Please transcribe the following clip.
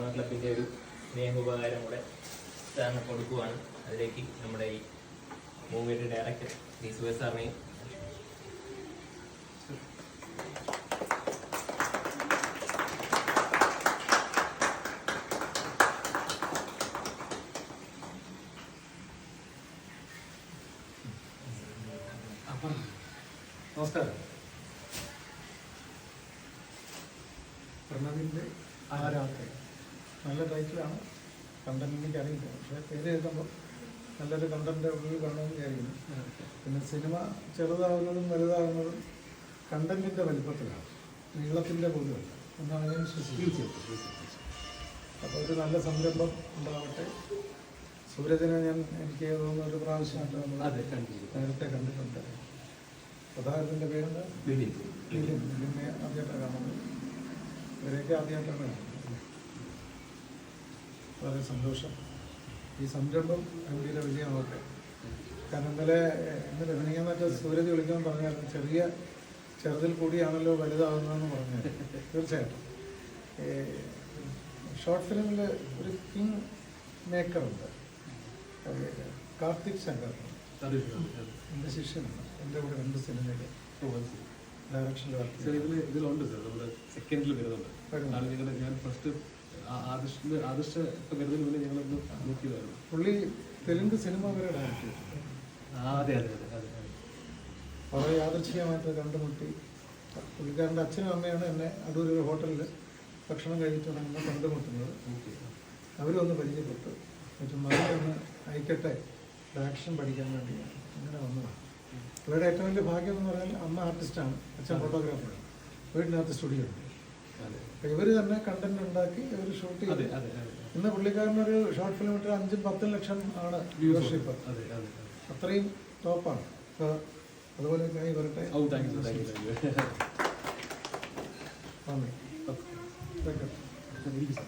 മാങ്ങ ക്ലബിന്റെ ഒരു നിയമോപകാരം കൂടെ സാറിന് കൊടുക്കുവാണ്. അതിലേക്ക് നമ്മുടെ ഈ മൂവിയുടെ ഡയറക്ടർ ഡി സുബേ സാറിനെയും നമസ്കാരം. പ്രണവിന്റെ ആരാധന നല്ല ടൈറ്റിലാണ് കണ്ടന്റ് എനിക്ക് അറിയില്ല പക്ഷേ പേര് എഴുതുമ്പോൾ നല്ലൊരു കണ്ടന്റ് ഉള്ളിൽ കാണുമെന്ന് വിചാരിക്കുന്നു പിന്നെ സിനിമ ചെറുതാകുന്നതും വലുതാകുന്നതും കണ്ടന്റിന്റെ വലിപ്പത്തിലാണ്. നീളത്തിന്റെ പൊതുവല്ല. എന്നാണ് ഞാൻ വിശ്വസിക്കുന്നത്. അപ്പോൾ ഒരു നല്ല സംരംഭം ഉണ്ടാവട്ടെ. സൂരജിനെ ഞാൻ എനിക്ക് തോന്നുന്ന ഒരു പ്രാവശ്യമായിട്ട് നമ്മൾ അതെ. നേരത്തെ കണ്ടിട്ടുണ്ട്. പ്രധാനത്തിന്റെ പേര് ബിബിൻ. ലിലിൻ ലിലിനെ ആദ്യമായിട്ടാണ് കാണുന്നത്. ഇവരെയൊക്കെ ആദ്യമായിട്ടാണ് കാണുന്നത്. വളരെ സന്തോഷം. ഈ സംരംഭം ഗംഭീര വിജയമാവട്ടെ കാരണം ഇന്നലെ ഇന്നലെ മിനിങ്ങാന്നൊക്കെ സൂരജ് വിളിക്കാൻ പറഞ്ഞായിരുന്നു ചെറിയ ചെറുതിൽ കൂടിയാണല്ലോ വലുതാകുന്നതെന്ന് പറഞ്ഞു തീർച്ചയായിട്ടും. ഷോർട്ട് ഫിലിമിൽ ഒരു കിങ് മേക്കറുണ്ട്. കാർത്തിക് ശങ്കർ. എന്റെ ശിഷ്യനാണ്. എന്റെ കൂടെ രണ്ട് സിനിമയിൽ ഡയറക്ഷൻ ഇതിലുണ്ട് സാർ നമ്മുടെ സെക്കൻഡിൽ വരുന്നുണ്ട്. ഞാൻ ഫസ്റ്റ് ആദർശിന്റെ ആദർശ ഇപ്പൊ വരുന്നതിന് മുന്നേ ഞങ്ങളൊന്ന് നോക്കിയതായിരുന്നു. പുള്ളി തെലുങ്ക് സിനിമ വരെ ഡയറക്റ്റ് ചെയ്തിട്ടുണ്ട്. ആ, അതെ അതെ അതെ അതെ അതെ. വളരെ യാദൃച്ഛികമായിട്ട് കണ്ടുമുട്ടി പുള്ളിക്കാരന്റെ അച്ഛനും അമ്മയാണ് എന്നെ അടൂർ ഒരു ഹോട്ടലിൽ ഭക്ഷണം കഴിച്ചിട്ട് തുടങ്ങുമ്പോൾ കണ്ടുമുട്ടുന്നത് അവരൊന്ന് പരിചയപ്പെട്ടു. മറ്റും മകളൊന്ന് അയക്കട്ടെ. ഡയറക്ഷൻ പഠിക്കാൻ വേണ്ടി അങ്ങനെ വന്നതാണ്. ഇവരുടെ ഏറ്റവും വലിയ ഭാഗ്യം എന്ന് പറഞ്ഞാൽ അമ്മ ആർട്ടിസ്റ്റാണ്. അച്ഛൻ ഫോട്ടോഗ്രാഫറാണ്. വീടിനകത്ത് സ്റ്റുഡിയോ ഉണ്ട്. അപ്പോൾ ഇവർ തന്നെ കണ്ടന്റ് ഉണ്ടാക്കി ഇവർ ഷൂട്ട് ചെയ്തു. ഇന്ന് പുള്ളിക്കാരനൊരു ഷോർട്ട് ഫിലിം ഇട്ട് അഞ്ചും പത്തും ലക്ഷം ആണ് വ്യൂവർഷിപ്പ് അതെ അതെ അതെ. അത്രയും ടോപ്പാണ് അപ്പോൾ അതുപോലെ കൈ വരട്ടെ. നന്ദി. Thank you